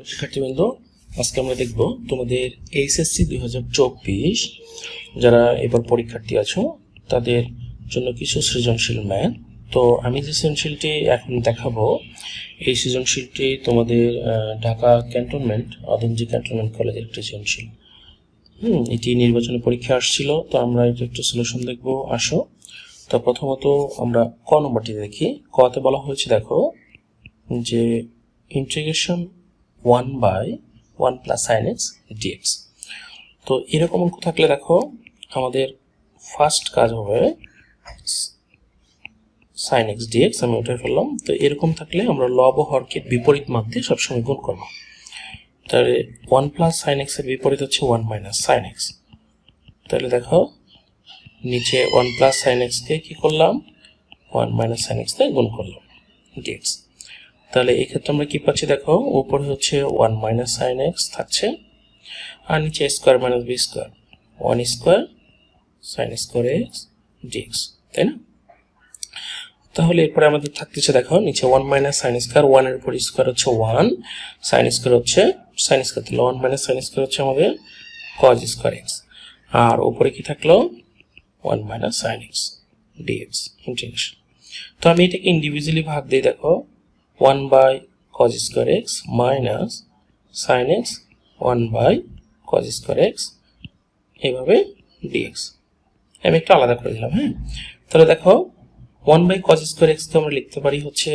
শিক্ষার্থীবৃন্দ আজকে আমরা দেখব তোমাদের এইচএসসি দুই হাজার চব্বিশ, যারা এবার পরীক্ষার্থী আছো, তাদের জন্য কিছু সৃজনশীল ম্যান তো আমি যে সৃজনশীলটি এখন দেখাবো, এই সৃজনশীলটি তোমাদের ঢাকা ক্যান্টনমেন্ট অদিনজি ক্যান্টনমেন্ট কলেজের একটা সৃজনশীল। হুম, এটি নির্বাচনী পরীক্ষা আসছিল, তো আমরা এটা একটু সলিউশন দেখব, আসো। তো প্রথমত আমরা ক নম্বরটি দেখি। কতে বলা হয়েছে, দেখো, যে integration one by one plus sine x dx তো এরকম অঙ্ক থাকলে দেখো, আমাদের ফার্স্ট কাজ হবে সাইন এক্স ডিএক্স আমি উঠে ফেললাম। তো এরকম থাকলে আমরা লব হরকে বিপরীত মাপ দিয়ে সবসময় গুণ করব। তাহলে ওয়ান প্লাস সাইন এক্সের বিপরীত হচ্ছে ওয়ান মাইনাস সাইন এক্স তাহলে দেখো, নিচে ওয়ান প্লাস সাইন এক্স দিয়ে কী করলাম? ওয়ান মাইনাস সাইন এক্স দিয়ে গুণ করলাম ডিএক্স তাহলে এই ক্ষেত্রে আমরা কি পাচ্ছি? দেখো, উপরে হচ্ছে ওয়ান মাইনাস সাইন এক্স থাকছে, আর নিচে square minus B square one square sine square x dx তাই না? তাহলে এরপরে আমাদের থাকতেছে, দেখো, নিচে ওয়ান মাইনাস সাইন স্কোয়ার ওয়ানের উপর স্কোয়ার হচ্ছে ওয়ান সাইন স্কোয়ার হচ্ছে সাইন স্কোয়ার তাহলে ওয়ান মাইনাস সাইন স্কোয়ার হচ্ছে আমাদের কজ স্কোয়ার এক্স আর উপরে কি থাকল? One minus sine x dx integration তো আমি এটাকে ইন্ডিভিজুয়ালি ভাগ দিই, দেখো one by cos square x minus sine x one by cos square x এইভাবে ডিএক্স আমি একটু আলাদা করে দিলাম হ্যাঁ? তাহলে দেখো ওয়ান বাই কজ স্কোয়ার এক্সকে আমরা লিখতে পারি হচ্ছে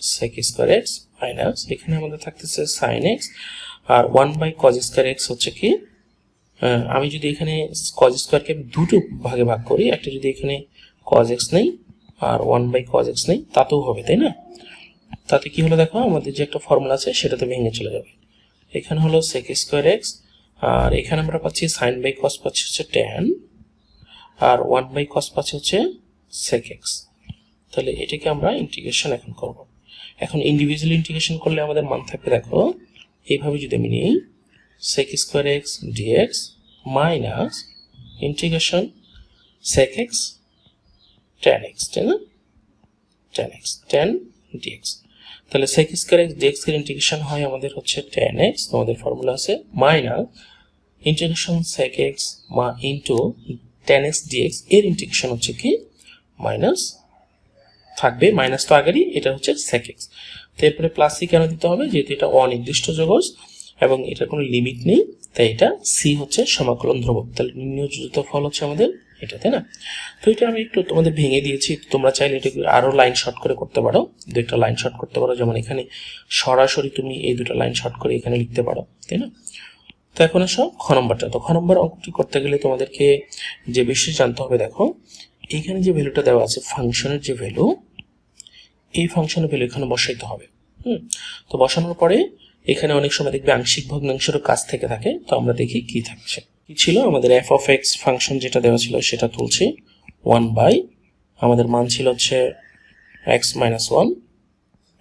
সেক স্কোয়ার এক্স মাইনাস এখানে আমাদের থাকতেছে sine x R one by cos square x হচ্ছে কি? আমি যদি এখানে কজ স্কোয়ারকে দুটো ভাগে ভাগ করি, একটা যদি এখানে কজ এক্স নেই, আর ওয়ান বাই কজ এক্স নেই, তাতেও হবে, তাই না? তাতে কি হলো দেখো, আমাদের যে একটা ফর্মুলা আছে, সেটাতে ভেঙে চলে যাবে। এখানে হলো সেক স্কোয়ার এক্স আর এখানে আমরা পাচ্ছি সাইন বাই কস পাচ্ছি হচ্ছে টেন আর ওয়ান বাই কস পাচ্ছি হচ্ছে সেক এক্স তাহলে এটাকে আমরা ইন্টিগ্রেশন এখন করব। এখন ইন্ডিভিজুয়াল ইন্টিগ্রেশন করলে আমাদের মান থাকবে দেখো, এইভাবে যদি আমি নিই sec square x dx minus integration sec x tan x তাই না? টেন এক্স টেন ডিএক্স তাহলে সেক স্কোয়ার এক্স ডিএক্স এর ইন্টিগ্রেশন হয় আমাদের হচ্ছে টেন এক্স তোমাদের ফর্মুলা আছে মাইনাস ইন্টিগ্রেশন সেক এক্স মা ইন্টু টেন এক্স ডিএক্স এর ইন্টিগ্রেশন হচ্ছে কি? মাইনাস থাকবে মাইনাস তো আগেরই, এটা হচ্ছে সেক এক্স তো এরপরে প্লাস সি কেন দিতে হবে? যেহেতু এটা অনির্দিষ্ট জগজ এবং এটার কোনো লিমিট নেই, তাই এটা সি হচ্ছে সমাকলন ধ্রুবক। তাহলে যুক্ত ফল হচ্ছে আমাদের এটা, তাই না? তো এটা আমি একটু তোমাদের ভেঙে দিয়েছি। তোমরা চাইলে এটাকে আরও লাইন শর্ট করে করতে পারো। দু একটা লাইন শর্ট করতে পারো। যেমন এখানে সরাসরি তুমি এই দুটো লাইন শর্ট করে এখানে লিখতে পারো, তাই না? তো এখন আসো খ নম্বরটা। তো খ নম্বর অঙ্কটি করতে গেলে তোমাদেরকে যে বিষয় জানতে হবে, দেখো, এখানে যে ভ্যালুটা দেওয়া আছে ফাংশনের যে ভ্যালু এই ফাংশনের ভ্যালু এখানে বসাইতে হবে। হুম? তো বসানোর পরে এখানে অনেক সময় দেখবে আংশিক ভগ্নাংশেরও কাজ থেকে থাকে। তো আমরা দেখি কি থাকছে। কি ছিল? আমাদের এফ অফ এক্স ফাংশন যেটা দেওয়া ছিল সেটা তুলছি। ওয়ান বাই আমাদের মান ছিল হচ্ছে x minus one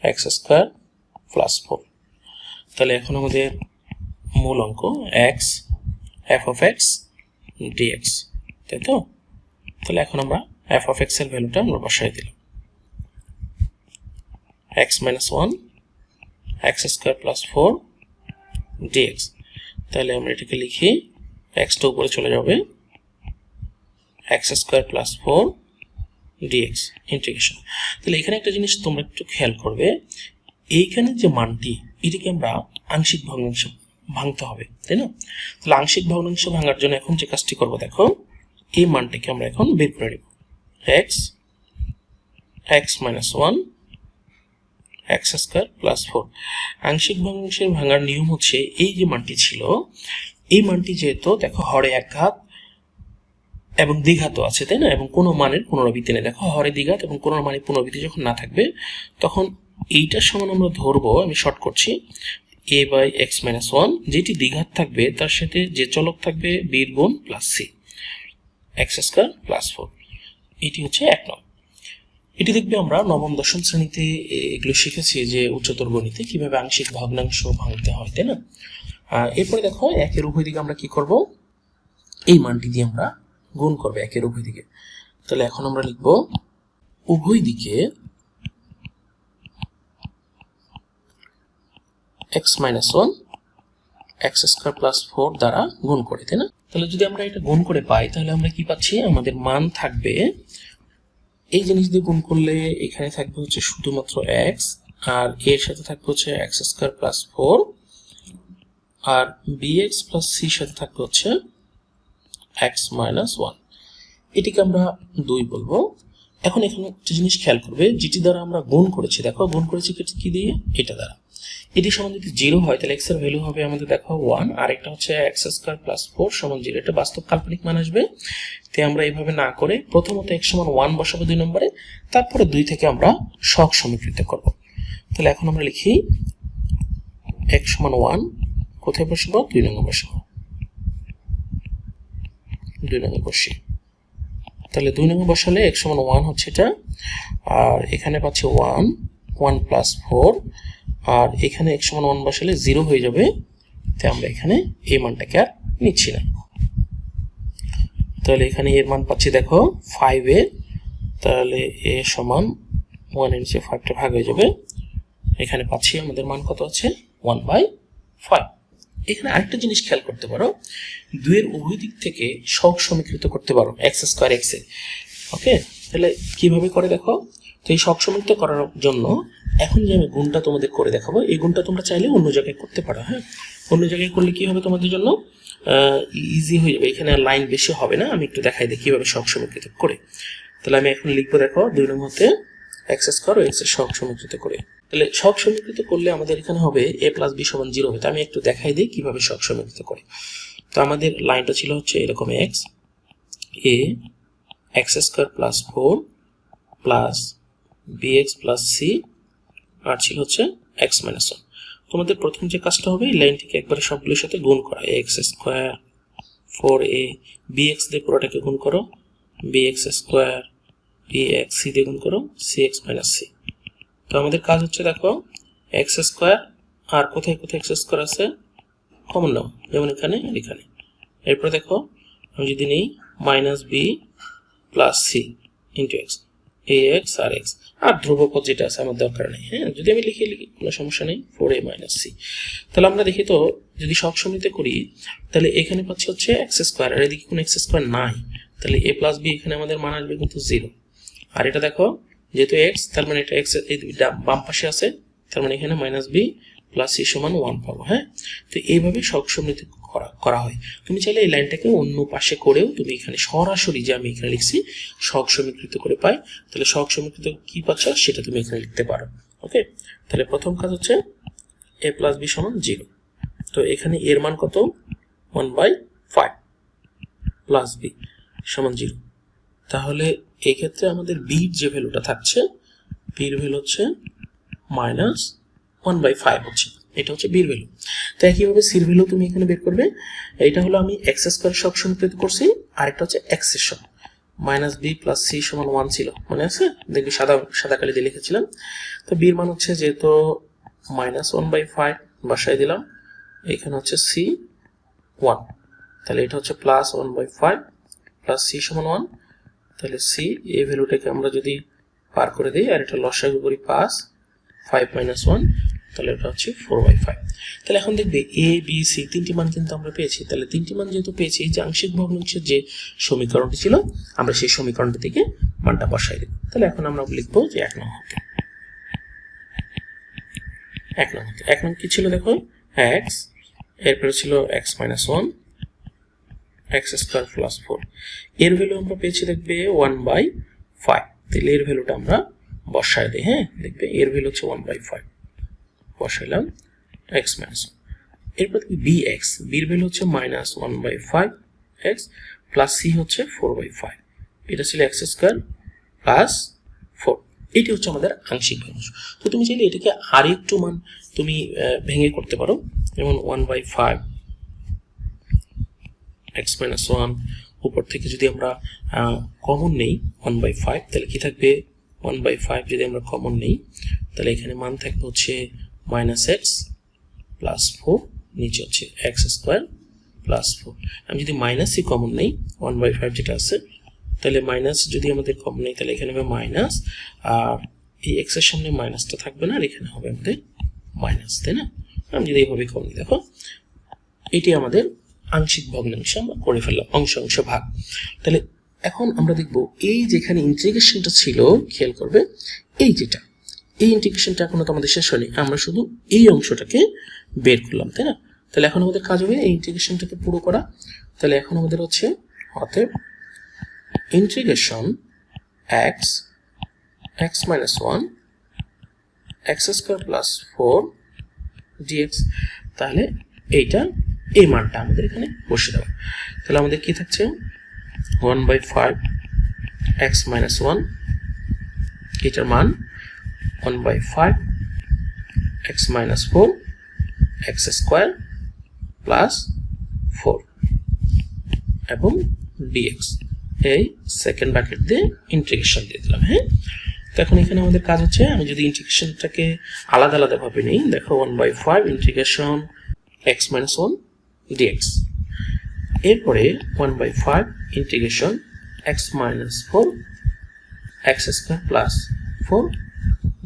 x square plus four তাহলে এখন আমাদের মূল অঙ্ক x F of x dx তাই তো? তাহলে এখন আমরা এফ অফ এক্সের ভ্যালুটা আমরা বসাই দিলাম। X minus one X square plus four DX তাহলে আমরা এটাকে লিখি এক্সটা উপরে চলে যাবে X square plus four DX integration তাহলে এখানে একটা জিনিস তোমরা একটু খেয়াল করবে, এইখানে যে মানটি, এটিকে আমরা আংশিক ভগ্নাংশ ভাঙতে হবে, তাই না? তাহলে আংশিক ভগ্নাংশ ভাঙার জন্য এখন যে কাজটি করব দেখো, এই মানটিকে আমরা এখন বের করে নেব। X X minus one X square plus four আংশিক ভগ্নাংশের ভাঙার নিয়ম হচ্ছে, এই যে মানটি ছিল এই মানটি যেহেতু, দেখো, হরে এক ঘাত এবং দ্বিঘাতও আছে, তাই না? এবং কোনো মানের পুনরাবৃত্তি নেই। দেখো, হরে দ্বিঘাত এবং কোনো মানের পুনরাবৃত্তি যখন না থাকবে, তখন এইটার সমান আমরা ধরবো, আমি শর্ট করছি A by X minus one যেটি দ্বিঘাত থাকবে, তার সাথে যে চলক থাকবে, বীর গুণ plus C X square plus four এটি হচ্ছে এক নম্বর এটি দেখবে আমরা নবম, দশম শ্রেণীতে এগুলো শিখেছি যে উচ্চতর গণিতে কীভাবে আংশিক ভগ্নাংশ ভাঙতে হয়, তাই না? এরপরে দেখো, একের উভয় দিকে আমরা কি করব? এই মানটি দিয়ে আমরা গুণ করব একের উভয় দিকে। তাহলে এখন আমরা লিখব, উভয় দিকে X minus one X square plus four দ্বারা গুণ করে, তাই না? তাহলে যদি আমরা এটা গুণ করে পাই, তাহলে আমরা কি পাচ্ছি? আমাদের মান থাকবে, এই জিনিস দিয়ে গুণ করলে এখানে থাকবে হচ্ছে শুধুমাত্র এক্স আর এর সাথে থাকবে হচ্ছে এক্স স্কোয়ার প্লাস ফোর আর এক্স প্লাস সির সাথে থাকবে হচ্ছে এক্স মাইনাস ওয়ান এটিকে আমরা দুই বলব। এখন এখানে একটা জিনিস খেয়াল করবে যেটি দ্বারা আমরা গুণ করেছি। দেখো, গুণ করেছি কি- দিয়ে? এটা দ্বারা। এটি সমান যদি জিরো হয়, তাহলে এক্সের ভ্যালু হবে আমাদের দেখো ওয়ান আর একটা হচ্ছে এক্স স্কোয়ার প্লাস ফোর সমান জিরো এটা বাস্তব কাল্পনিক মান আসবে। তাই আমরা এইভাবে না করে প্রথমত এক্স সমান ওয়ান বসাবো দুই নম্বরে, তারপরে দুই থেকে আমরা শখ সমীকৃত করব। তাহলে এখন আমরা লিখি এক্স সমান ওয়ান কোথায় বসাবো দুই নম্বর বসাবো দুই নম্বর বসি। তাহলে দুই নম্বর বসালে এক্স সমান ওয়ান হচ্ছে এটা। আর এখানে পাচ্ছি ওয়ান ওয়ান প্লাস ফোর আর এখানে এক্স সমান ওয়ান বসালে জিরো হয়ে যাবে। তাই আমরা এখানে এই মানটাকে আর নিচ্ছি না। তাহলে এখানে এর মান পাচ্ছি দেখো ফাইভ তাহলে এ সমান ওয়ানের নিচে ফাইভটা ভাগ হয়ে যাবে। এখানে পাচ্ছি আমাদের মান কত আছে? ওয়ান বাই ফাইভ এখানে আরেকটা জিনিস খেয়াল করতে পারো। দুইয়ের উভয় দিক থেকে সহগ সমীকৃত করতে পারো এক্স স্কোয়ার এক্স ওকে তাহলে কীভাবে করে দেখো? তো এই সহগ সমীকৃত করার জন্য এখন যে আমি গুণটা তোমাদের করে দেখাবো, এই গুণটা তোমরা চাইলে অন্য জায়গায় করতে পারো হ্যাঁ? অন্য জায়গায় করলে কি হবে তোমাদের জন্য? ইজি হয়ে যাবে। এখানে আর লাইন বেশি হবে না। আমি একটু দেখাই দিই কীভাবে সহগ সমীকৃত করে। তাহলে আমি এখন লিখব দেখো, দুই নম্বর হতে এক্স স্কোয়ার ও এক্সের সহগ সমীকৃত করে। তাহলে সহগ সমীকৃত করলে আমাদের এখানে হবে এ প্লাস বি সমান জিরো হবে আমি একটু দেখাই দিই কীভাবে সহগ সমীকৃত করে। তো আমাদের লাইনটা ছিল হচ্ছে এরকম X A X square plus four plus B X plus C আর ছিল হচ্ছে এক্স মাইনাস ওয়ান তোমাদের প্রথম যে কাজটা হবে, এই লাইনটিকে একবারে সবগুলোর সাথে গুণ করা। X square four A B X দিয়ে পুরোটাকে গুণ করো B X square B X C দিয়ে গুণ করো সি এক্স মাইনাস সি তো আমাদের কাজ হচ্ছে দেখো এক্স স্কোয়ার আর কোথায় কোথায় এক্স স্কোয়ার আছে? কমন নাও, যেমন এখানে আর এখানে। এরপর দেখো, আমি যদি নিই minus B plus C into X A X R x আর ধ্রুবপদ যেটা আছে আমার দরকার নেই হ্যাঁ? যদি আমি লিখে, লিখি, কোনো সমস্যা নেই ফোর এ মাইনাস সি তাহলে আমরা দেখি তো, যদি সব সমিতে করি, তাহলে এখানে পাচ্ছি হচ্ছে এক্স স্কোয়ার আর এদিকে কোনো এক্স স্কোয়ার নাই। তাহলে এ প্লাস বি এখানে আমাদের মান আসবে কিন্তু জিরো আর এটা দেখো যেহেতু এক্স তার মানে এটা এক্স বাম পাশে আছে, তার মানে এখানে মাইনাস বি প্লাস সি সমান ওয়ান পাবো হ্যাঁ? তো এইভাবে সব সমৃদ্ধি করা করা হয়। তুমি চাইলে এই লাইনটাকে অন্য পাশে করেও তুমি এখানে সরাসরি যে আমি এখানে লিখছি, সহগ সমীকৃত করে পাই। তাহলে সহগ সমীকৃত কি পাচ্ছ? সেটা তুমি এখানে লিখতে পারো ওকে তাহলে প্রথম কাজ হচ্ছে এ প্লাস বি সমান জিরো তো এখানে এর মান কত? One by five plus B সমান জিরো তাহলে এই ক্ষেত্রে আমাদের বির যে ভ্যালুটা থাকছে বির ভ্যালু হচ্ছে মাইনাস ওয়ান বাই ফাইভ হচ্ছে। এটা হচ্ছে বির ভ্যালু তো একইভাবে সির ভ্যালু তুমি এখানে বের করবে। এটা হলো আমি এক্স স্কোয়ার সব সমীকৃত করছি আর আরেকটা হচ্ছে এক্সের সব মাইনাস বি প্লাস সি সমান ওয়ান ছিল, মনে আছে? দেখবি সাদা সাদা কালি দিয়ে লিখেছিলাম। তো বির মান হচ্ছে যেহেতু মাইনাস ওয়ান বাই ফাইভ বাসায় দিলাম, এখানে হচ্ছে সি ওয়ান তাহলে এটা হচ্ছে plus one by five plus C সমান ওয়ান তাহলে সি এই ভ্যালুটাকে আমরা যদি পার করে দিই, আর এটা লসাগু করি পাস ফাইভ মাইনাস ওয়ান তাহলে এটা হচ্ছে ফোর বাই ফাইভ তাহলে এখন দেখবে এ বি সি তিনটি মান কিন্তু আমরা পেয়েছি। তাহলে তিনটি মান যেহেতু পেয়েছি যে আংশিক ভগ্নাংশের যে সমীকরণটি ছিল, আমরা সেই সমীকরণটি থেকে মানটা বসাই দেব। তাহলে এখন আমরা লিখব যে এক নম্বর এক নম্বর এক নম্বর কি ছিল দেখো এক্স এরপরে ছিল X minus one X square plus four এর ভ্যালু আমরা পেয়েছি দেখবে ওয়ান বাই ফাইভ তাহলে এর ভ্যালুটা আমরা বসায় দিই হ্যাঁ? দেখবে এর ভ্যালু হচ্ছে ওয়ান বাই ফাইভ বসাইলাম এক্স মাইনাস এরপর দেখবি বি এক্স বির ভ্যালু হচ্ছে minus one by five X plus C হচ্ছে ফোর বাই ফাইভ এটা ছিল এক্স স্কোয়ার প্লাস ফোর এটি হচ্ছে আমাদের আংশিক ভগ্নাংশ তো তুমি চাইলে এটাকে আর একটু মান তুমি ভেঙে করতে পারো। যেমন one by five X minus one উপর থেকে যদি আমরা কমন নেই ওয়ান বাই ফাইভ তাহলে কি থাকবে? ওয়ান বাই ফাইভ যদি আমরা কমন নেই, তাহলে এখানে মান থাকবে হচ্ছে মাইনাস এক্স প্লাস ফোর নিচে হচ্ছে এক্স স্কোয়ার প্লাস ফোর আমি যদি মাইনাসই কমন নেই ওয়ান বাই ফাইভ যেটা আছে, তাহলে মাইনাস যদি আমাদের কমন নেই, তাহলে এখানে হবে মাইনাস আর এই এক্সের সামনে মাইনাসটা থাকবে না, আর এখানে হবে আমাদের মাইনাস তাই না? আমি যদি এইভাবে কমনি দেখো এটি আমাদের আংশিক ভগ্নাংশ আমরা করে ফেললাম, অংশ অংশ ভাগ। তাহলে এখন আমরা দেখব এই যেখানে ইন্টিগ্রেশনটা ছিল, খেয়াল করবে, এই যেটা, এই ইন্টিগ্রেশনটা এখনও তো আমাদের শেষ হয়নি, আমরা শুধু এই অংশটাকে বের করলাম, তাই না? তাহলে এখন আমাদের কাজ হবে এই ইন্টিগ্রেশনটাকে পুরো করা। তাহলে এখন আমাদের হচ্ছে অতএব integration X X minus one X square plus four DX তাহলে এইটা এই মানটা আমাদের এখানে বসে দেওয়া। তাহলে আমাদের কি থাকছে? One by five X minus one এটার মান one by five X minus four X square plus four এবং ডিএক্স এই সেকেন্ড ব্র্যাকেট দিয়ে ইন্টিগ্রেশন দিয়ে দিলাম হ্যাঁ? তো এখন এখানে আমাদের কাজ হচ্ছে, আমি যদি ইন্টিগ্রেশনটাকে আলাদা আলাদাভাবে নিই, দেখো one by five integration X minus one DX এরপরে one by five integration X minus four X square plus four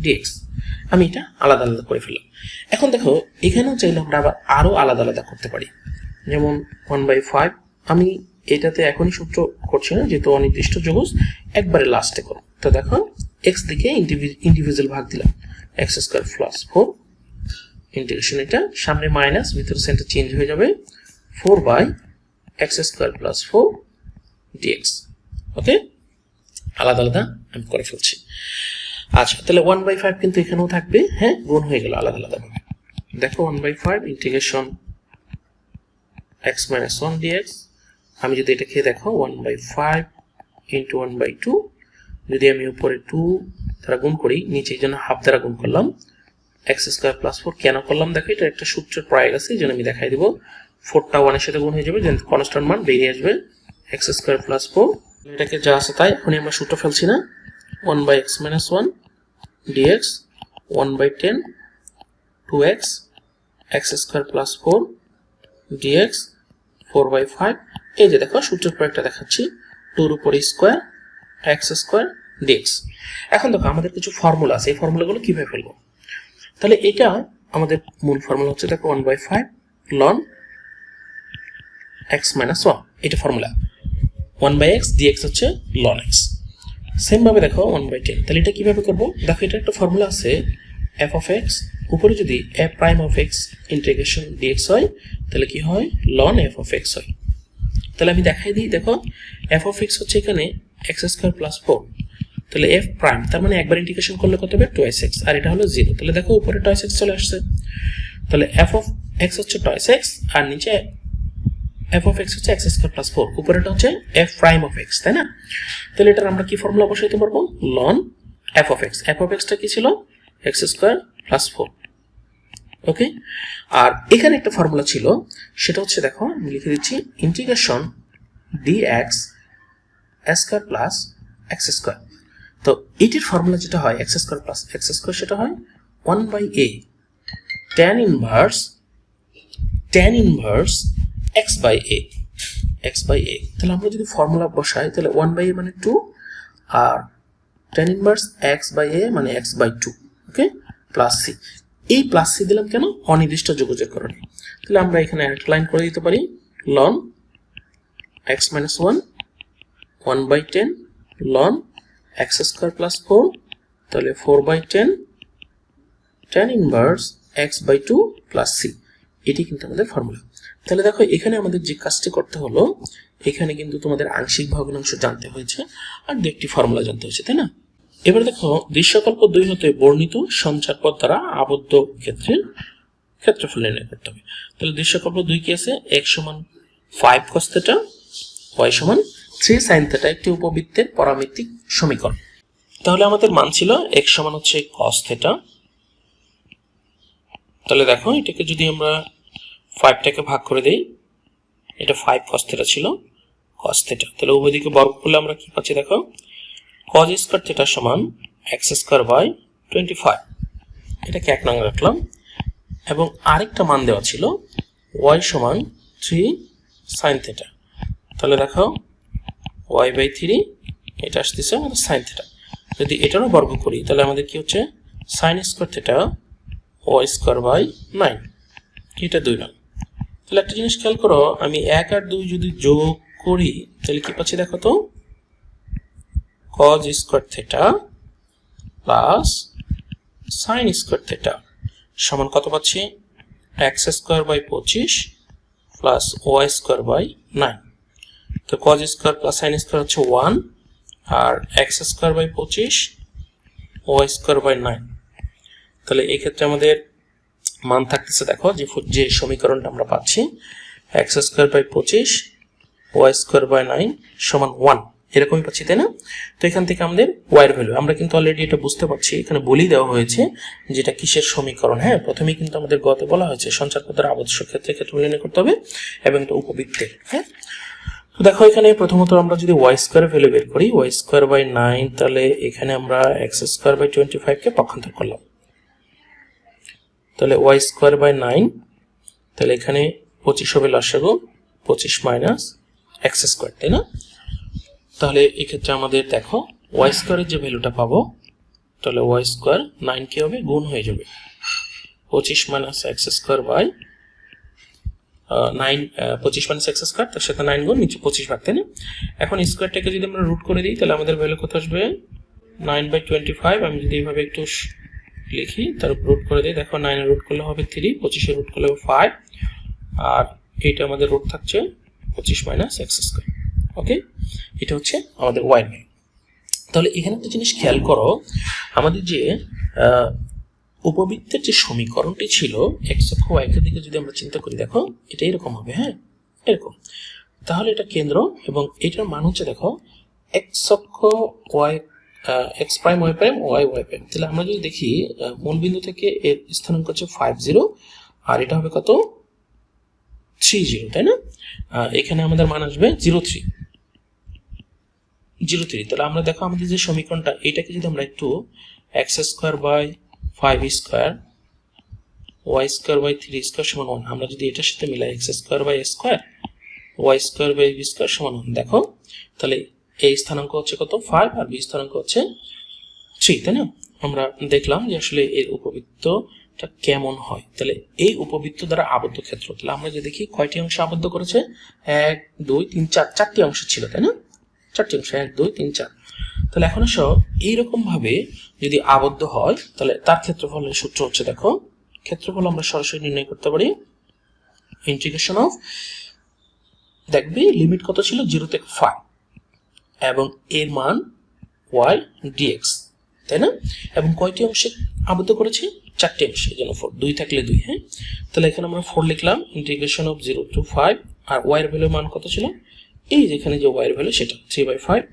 DX আমি এটা আলাদা আলাদা করে ফেললাম। এখন দেখো, এখানেও চাইলে আমরা আবার আরও আলাদা আলাদা করতে পারি। যেমন ওয়ান বাই ফাইভ আমি এটাতে এখনই সূত্র করছি না, যেহেতু অনির্দিষ্ট যুগজ একবারে লাস্টে করো। তো দেখো এক্স দিকে ইন্ডিভিজুয়াল ভাগ দিলাম X square plus four integration এটা, সামনে মাইনাস ভিতরে সেন্টার চেঞ্জ হয়ে যাবে four by X square plus four DX okay আলাদা আলাদা, আমি করে ফেলছি। আচ্ছা তাহলে ওয়ান বাই ফাইভ কিন্তু এখানেও থাকবে হ্যাঁ? গুণ হয়ে গেল আলাদা আলাদাভাবে দেখো one by five integration X minus one DX আমি যদি এটাকে দেখো one by five into one by two যদি আমি উপরে টু দ্বারা গুণ করি, নিচে জন্য হাফ দ্বারা গুণ করলাম এক্স স্কোয়ার প্লাস ফোর কেন করলাম? দেখো এটা একটা সূত্রের প্রয়োগ আছে এই জন্য আমি দেখাই দিব। ফোরটা ওয়ানের সাথে গুণ হয়ে যাবে যেন কনস্ট্যান্ট মান বেরিয়ে আসবে এক্স স্কোয়ার প্লাস ফোর। এটাকে যা আছে তাই, এখনই আমরা সূত্র ফেলছি না। One by X minus one DX one by ten two X X square plus four DX four by five এই যে দেখো সূত্রের প্রয়োগটা দেখাচ্ছি। টুর উপরে স্কোয়ার এক্স স্কোয়ার ডিএক্স এখন দেখো, আমাদের কিছু ফর্মুলা আছে, এই ফর্মুলাগুলো কীভাবে ফেলব? তাহলে এটা আমাদের মূল ফর্মুলা হচ্ছে দেখো one by five ln x minus one এটা formula one by x dx হচ্ছে লন এক্স সেমভাবে দেখো ওয়ান বাই টেন তাহলে এটা কীভাবে করব? দেখো, এটা একটা ফর্মুলা আছে এফ অফ এক্স উপরে যদি F prime of X integration DX হয়, তাহলে কি হয়? লন এফ অফ এক্স হয়। তাহলে আমি দেখাই দিই, দেখো এফ অফ এক্স হচ্ছে এখানে এক্স স্কোয়ার প্লাস ফোর তাহলে এফ প্রাইম তার মানে একবার ইন্টিগ্রেশন করলে কত হবে? টয়েস এক্স আর এটা হলো জিরো তাহলে দেখো উপরে টয়েস এক্স চলে আসছে। তাহলে F of X twice X x আর নিচে এফ অফ এক্স হচ্ছে এক্স স্কোয়ার প্লাস ফোর উপরেটা হচ্ছে এফ প্রাইম অফ এক্স তাই না? তাহলে এটার আমরা কি ফর্মুলা বসাইতে পারব? Loan F of X F of extra কি ছিল? X square plus four okay আর এখানে একটা ফর্মুলা ছিল, সেটা হচ্ছে দেখো, আমি লিখে দিচ্ছি integration D X square plus X square তো এটির ফর্মুলা যেটা হয় X square plus X square সেটা হয় one by A tan inverse tan inverse X by A X by A তাহলে আমরা যদি ফর্মুলা বসাই, তাহলে ওয়ান বাই এ মানে two R tan inverse X by A মানে X by two okay plus C এই প্লাস সি দিলাম কেন? অনির্দিষ্ট যোগাযোগ কারণে। তাহলে আমরা এখানে একটা লাইন করে দিতে পারি loan X minus one one by ten loan x square plus four তাহলে four by ten ten inverse X by two plus C এটি কিন্তু আমাদের ফর্মুলা তাহলে দেখো, এখানে আমাদের যে কাজটি করতে হলো, এখানে কিন্তু তোমাদের আংশিক ভগ্নাংশ জানতে হয়েছে, আর দু একটি ফর্মুলা জানতে হয়েছে, তাই না? এবার দেখো, দৃশ্যকল্প দুই হতে বর্ণিত সঞ্চার দ্বারা আবদ্ধ ক্ষেত্রের ক্ষেত্রফল নির্ণয় করতে হবে। তাহলে দৃশ্যকল্প দুই কি আছে? এক সমান ফাইভ কস থেটা ওয়াই সমান থ্রি সাইন থেটা একটি উপবৃত্তের পরামিতিক সমীকরণ। তাহলে আমাদের মান ছিল এক সমান হচ্ছে কস থেটা তাহলে দেখো, এটাকে যদি আমরা ফাইভটাকে ভাগ করে দেই, এটা ফাইভ কস থেটা ছিল কস থেটা তাহলে উভয় দিকে বর্গ করলে আমরা কি পাচ্ছি দেখো? কজ স্কোয়ার থেটা সমান X square by twenty five এটাকে এক নং রাখলাম। এবং আরেকটা মান দেওয়া ছিল ওয়াই সমান থ্রি সাইন থেটা তাহলে দেখো ওয়াই বাই থ্রি এটা আসতেছে আমাদের সাইন থেটা যদি এটারও বর্গ করি, তাহলে আমাদের কি হচ্ছে? Sine square theta Y square by nine এটা দুই নং। তাহলে একটা জিনিস খেয়াল করো, আমি এক আর দুই যদি যোগ করি, তাহলে কি পাচ্ছি দেখো তো? Cos square theta plus sine square theta সমান কত পাচ্ছি? এক্স স্কোয়ার বাই পঁচিশ plus Y square by nine তো cos square plus sine square হচ্ছে ওয়ান আর এক্স স্কোয়ার বাই পঁচিশ ওয়াই স্কোয়ার বাই নাইন তাহলে এই ক্ষেত্রে আমাদের মান থাকতেছে দেখো, যে যে সমীকরণটা আমরা পাচ্ছি এক্স স্কোয়ার বাই পঁচিশ ওয়াই স্কোয়ার বাই নাইন সমান ওয়ান এরকমই পাচ্ছি, তাই না? তো এখান থেকে আমাদের ওয়াইয়ের ভ্যালু আমরা কিন্তু অলরেডি এটা বুঝতে পারছি, এখানে বলেই দেওয়া হয়েছে যেটা কিসের সমীকরণ। হ্যাঁ প্রথমেই কিন্তু আমাদের গতে বলা হয়েছে, সঞ্চার পদের আবশ্যক ক্ষেত্রে ক্ষেত্র নির্ণয় করতে হবে, এবং এটা উপবৃত্তের। হ্যাঁ? তো দেখো এখানে প্রথমত আমরা যদি ওয়াই স্কোয়ার ভ্যালু বের করি ওয়াই স্কোয়ার বাই নাইন তাহলে এখানে আমরা এক্স স্কোয়ার বাই টোয়েন্টি ফাইভকে পক্ষান্তর করলাম। তাহলে ওয়াই স্কোয়ার বাই নাইন তাহলে এখানে পঁচিশ হবে লসাগু, পঁচিশ মাইনাস এক্স স্কোয়ার তাই না? তাহলে এক্ষেত্রে আমাদের দেখো ওয়াই স্কোয়ারের যে ভ্যালুটা পাবো, তাহলে ওয়াই স্কোয়ার নাইন কি হবে? গুণ হয়ে যাবে। পঁচিশ minus X square by nine পঁচিশ মাইনাস এক্স স্কোয়ার তার সাথে নাইন গুণ নিচে পঁচিশ ভাগ, তাই না? এখন স্কোয়ারটাকে যদি আমরা রুট করে দিই, তাহলে আমাদের ভ্যালু কত আসবে? নাইন বাই টোয়েন্টি ফাইভ আমি যদি এইভাবে একটু লিখি, তার উপর রুট করে দিই, দেখো নাইনের রুট করলে হবে থ্রি পঁচিশের রুট করলে হবে ফাইভ আর এইটা আমাদের রুট থাকছে পঁচিশ মাইনাস এক্স স্কোয়ার ওকে এটা হচ্ছে আমাদের ওয়াই ভ্যালু তাহলে এখানে একটা জিনিস খেয়াল করো, আমাদের যে উপবৃত্তের যে সমীকরণটি ছিল এক্স অক্ষ ওয়াই এর দিকে যদি আমরা চিন্তা করি দেখো এটা এরকম হবে হ্যাঁ? এরকম। তাহলে এটা কেন্দ্র এবং এটার মান হচ্ছে দেখো এক্স অক্ষ Y X prime Y prime Y Y prime তাহলে আমরা যদি দেখি আহ, মূল বিন্দু থেকে এর স্থানাঙ্ক হচ্ছে ফাইভ জিরো আর এটা হবে কত? থ্রি জিরো তাই না? এখানে আমাদের মান আসবে জিরো থ্রি জিরো থ্রি তাহলে আমরা দেখো আমাদের যে সমীকরণটা এটাকে যদি আমরা একটু X square by five square Y square by three square সমান ওয়ান আমরা যদি এটার সাথে মিলাই X square by square Y square by B square সমান ওয়ান দেখো, তাহলে এই স্থানাঙ্ক হচ্ছে কত? ফাইভ আর বি স্থানাঙ্ক হচ্ছে থ্রি তাই না? আমরা দেখলাম যে আসলে এর উপবৃত্তটা কেমন হয়। তাহলে এই উপবৃত্ত দ্বারা আবদ্ধ ক্ষেত্র। তাহলে আমরা যে দেখি, কয়টি অংশ আবদ্ধ করেছে? এক, দুই, তিন, চার। চারটি অংশ ছিল, তাই না? চারটি অংশ, এক, দুই, তিন, চার। তাহলে এখন আসো এইরকম ভাবে যদি আবদ্ধ হয়, তাহলে তার ক্ষেত্রফলের সূত্র হচ্ছে দেখো, ক্ষেত্রফল আমরা সরাসরি নির্ণয় করতে পারি। ইন্টিগ্রেশন অফ দেখবে লিমিট কত ছিল? জিরো থেকে ফাইভ এবং এর মান ওয়াই ডিএক্স তাই না? এবং কয়টি অংশে আবদ্ধ করেছে? চারটি অংশে, যেন ফোর দুই থাকলে দুই হ্যাঁ? তাহলে এখানে আমরা ফোর লিখলাম integration of zero two five আর ওয়াইয়ের ভ্যালু মান কত ছিল? এই যেখানে যে ওয়াইয়ের ভ্যালু সেটা three by five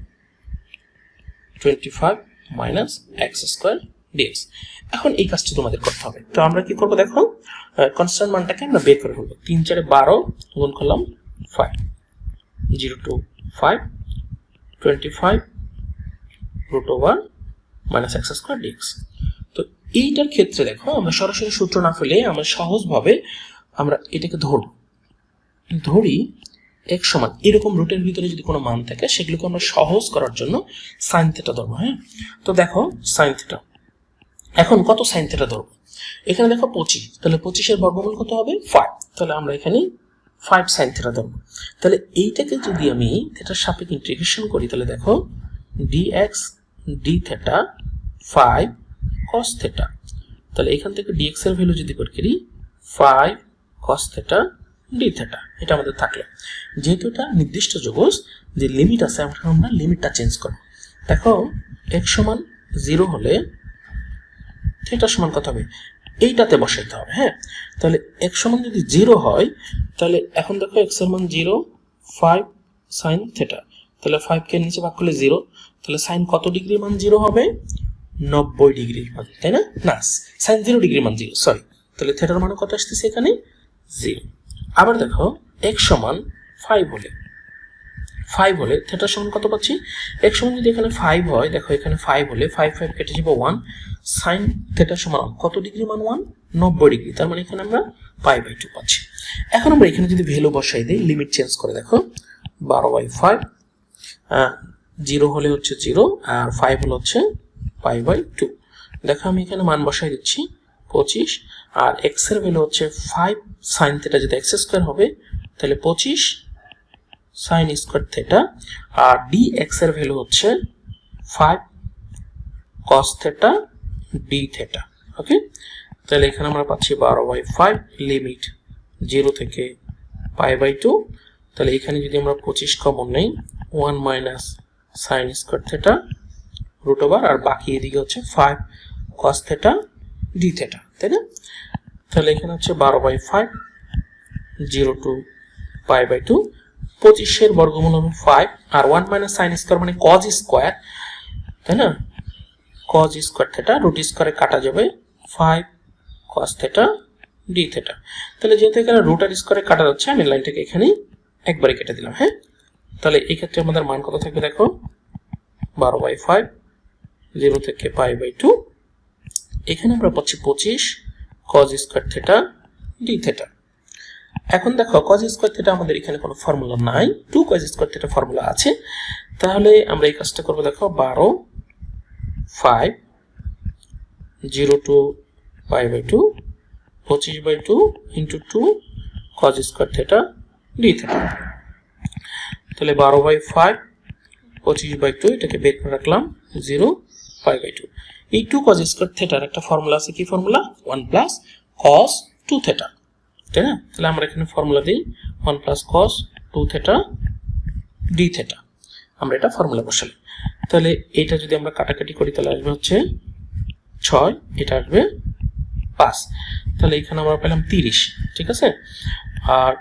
twenty five minus X square DX এখন এই কাজটি তোমাদের করতে হবে। তো আমরা কি করব দেখো? কনস্ট্যান্ট মানটাকে আমরা বের করে ফেলব। তিন চারে বারো গুণ করলাম five zero two five twenty five root over minus X square DX তো এইটার ক্ষেত্রে দেখো, আমরা সরাসরি সূত্র না ফেলে আমরা সহজভাবে আমরা এটাকে ধরব। ধরি এক সমান। এরকম রুটের ভিতরে যদি কোনো মান থাকে, সেগুলোকে আমরা সহজ করার জন্য সাইন থেটা ধরবো হ্যাঁ? তো দেখো সাইন থেটা এখন কত সাইন থেটা ধরবো? এখানে দেখো পঁচিশ। তাহলে পঁচিশের বর্গমূল কত হবে? ফাইভ তাহলে আমরা এখানে ফাইভ সাইন থেটা ধরবো। তাহলে এইটাকে যদি আমি থেটার সাপেক্ষে ইন্টিগ্রেশন করি, তাহলে দেখো D X D theta five cos theta তাহলে এখান থেকে ডিএক্স এর ভ্যালু যদি করি five cos theta D theta এটা আমাদের থাকল। যেহেতু এটা নির্দিষ্ট যোগস যে লিমিট আছে, আমরা লিমিটটা চেঞ্জ করব। দেখো এক সমান জিরো হলে থেটা সমান কত হবে? এইটাতে বসাইতে হবে হ্যাঁ? তাহলে এক সমান যদি জিরো হয়, তাহলে এখন দেখো এর মান জিরো ফাইভ সাইন থেটা তাহলে ফাইভ কে নিচে ভাগ করলে জিরো তাহলে সাইন কত ডিগ্রি মান জিরো হবে? নব্বই ডিগ্রি মান, তাই না? না সাইন জিরো ডিগ্রি মান জিরো সরি তাহলে থেটার মান কত আসতেছে এখানে? জিরো আবার দেখো এক্স সমান ফাইভ হলে। ফাইভ হলে থেটার সমান কত পাচ্ছি? এক সমান যদি এখানে ফাইভ হয়, দেখো এখানে ফাইভ হলে ফাইভ ফাইভ কেটে যাব ওয়ান সাইন থেটার সমান কত ডিগ্রি মান ওয়ান নব্বই ডিগ্রি তার মানে এখানে আমরা পাই বাই টু পাচ্ছি। এখন আমরা এখানে যদি ভ্যালু বসাই দিই লিমিট চেঞ্জ করে দেখো, বারো বাই ফাইভ জিরো হলে হচ্ছে জিরো আর ফাইভ হলে হচ্ছে পাই বাই টু দেখো আমি এখানে মান বসাই দিচ্ছি, পঁচিশ, আর এক্সের ভ্যালু হচ্ছে ফাইভ সাইন থেটা যদি এক্স স্কোয়ার হবে, তাহলে পঁচিশ সাইন স্কোয়ার থেটা আর ডি এক্সের ভ্যালু হচ্ছে five cos theta D theta okay তাহলে এখানে আমরা পাচ্ছি বারো বাই ফাইভ লিমিট জিরো থেকে পাই বাই টু তাহলে এখানে যদি আমরা পঁচিশ কমন নেই one minus sine square theta root over আর বাকি এদিকে হচ্ছে five cos theta D theta তাই না? তাহলে এখানে হচ্ছে বারো by five zero two pi by two পঁচিশের বর্গমূল হবে ফাইভ আর ওয়ান মাইনাস সাইন স্কোয়ার মানে কজ স্কোয়ার তাই না? কজ স্কোয়ার থেটা রুট স্কোয়ারে কাটা যাবে five cos theta D theta তাহলে যেহেতু এখানে রুট আর স্কোয়ারে কাটা যাচ্ছে, আমি লাইনটাকে এখানে একবারে কেটে দিলাম হ্যাঁ? তাহলে এই ক্ষেত্রে আমাদের মান কত থাকবে দেখো? বারো বাই ফাইভ জিরো থেকে পাই বাই টু এখানে আমরা পাচ্ছি পঁচিশ cos square theta D theta এখন দেখো কজ স্কোয়ার থেটা আমাদের এখানে কোনো ফর্মুলা নাই। Two cos square theta formula আছে। তাহলে আমরা এই কাজটা করব দেখো, বারো five zero two pi by two পঁচিশ by two into two cos square theta D theta তাহলে বারো বাই ফাইভ পঁচিশ বাই টু এটাকে বের করে রাখলাম জিরো ফাইভ বাই টু এই টু কজ স্কোয়ার থেটার একটা ফর্মুলা আছে, কি formula one plus cos two theta তাই না তাহলে আমরা এখানে ফর্মুলা দিই one plus cos two theta D theta আমরা এটা ফর্মুলা বসাই। তাহলে এটা যদি আমরা কাটাকাটি করি, তাহলে আসবে হচ্ছে ছয়, এটা আসবে পাঁচ। তাহলে এখানে আমরা পেলাম তিরিশ, ঠিক আছে? আর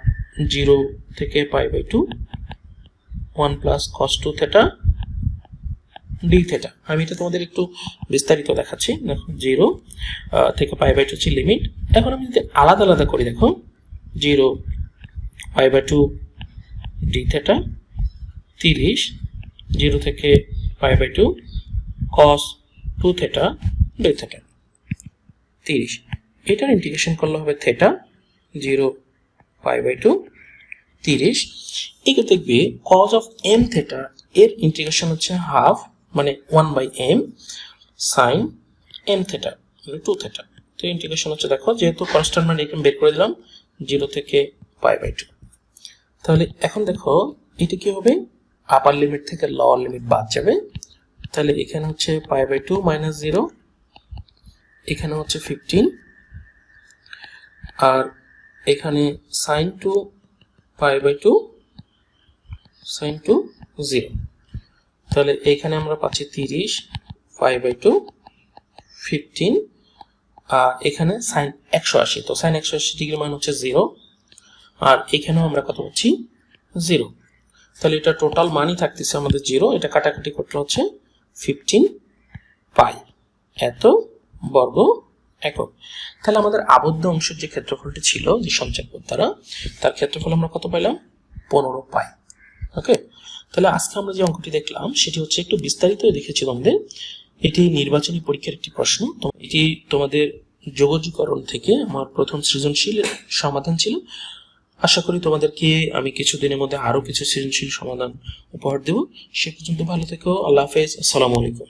জিরো থেকে pi by two one plus cos two theta d theta আমি এটা তোমাদের একটু বিস্তারিত দেখাচ্ছি। দেখো জিরো থেকে পাই বাই টু হচ্ছে লিমিট এখন আমি যদি আলাদা আলাদা করি, দেখো zero pi by two d theta তিরিশ জিরো থেকে pi by two cos two theta d theta তিরিশ। এটার ইন্টিগ্রেশন করলে হবে theta zero pi by two তিরিশ। একে দেখবে কজ অফ এম থেটা এর ইন্টিগ্রেশন হচ্ছে হাফ মানে one by m sine m theta মানে টু থেটা তো ইন্টিগ্রেশন হচ্ছে দেখো, যেহেতু কনস্ট্যান্ট মানে এখানে বের করে দিলাম জিরো থেকে পাই বাই টু তাহলে এখন দেখো, এটা কি হবে? আপার লিমিট থেকে লোয়ার লিমিট বাদ যাবে। তাহলে এখানে হচ্ছে pi by two minus zero এখানে হচ্ছে ফিফটিন আর এখানে sine two pi by two sine two zero তাহলে এইখানে আমরা পাচ্ছি তিরিশ ফাইভ বাই টু ফিফটিন আর এখানে সাইন একশো আশি। তো সাইন একশো আশি ডিগ্রি মান হচ্ছে জিরো আর এখানেও আমরা কত পাচ্ছি? জিরো তাহলে এটা টোটাল মানই থাকতেছে আমাদের জিরো এটা কাটাকাটি করতে হচ্ছে ফিফটিন পাই এত বর্গ একক। তাহলে আমাদের আবদ্ধ অংশের যে ক্ষেত্রফলটি ছিল, যে সঞ্চারপদ দ্বারা, তার ক্ষেত্রফল আমরা কত পাইলাম? পনেরো পাই ওকে? তাহলে আজকে আমরা যে অঙ্কটি দেখলাম, সেটি হচ্ছে একটু বিস্তারিত দেখেছি তোমাদের। এটি নির্বাচনী পরীক্ষার একটি প্রশ্ন। এটি তোমাদের যোগাযোগকরণ থেকে আমার প্রথম সৃজনশীল সমাধান ছিল। আশা করি তোমাদেরকে আমি কিছুদিনের মধ্যে আরও কিছু সৃজনশীল সমাধান উপহার দেব। সে পর্যন্ত ভালো থেকো। আল্লাহ হাফেজ। আসসালামু আলাইকুম।